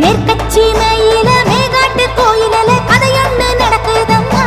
மேற்கச்சி மயில மேகாட்டு கோயிலல கதையொன்னு நடக்குதம்மா?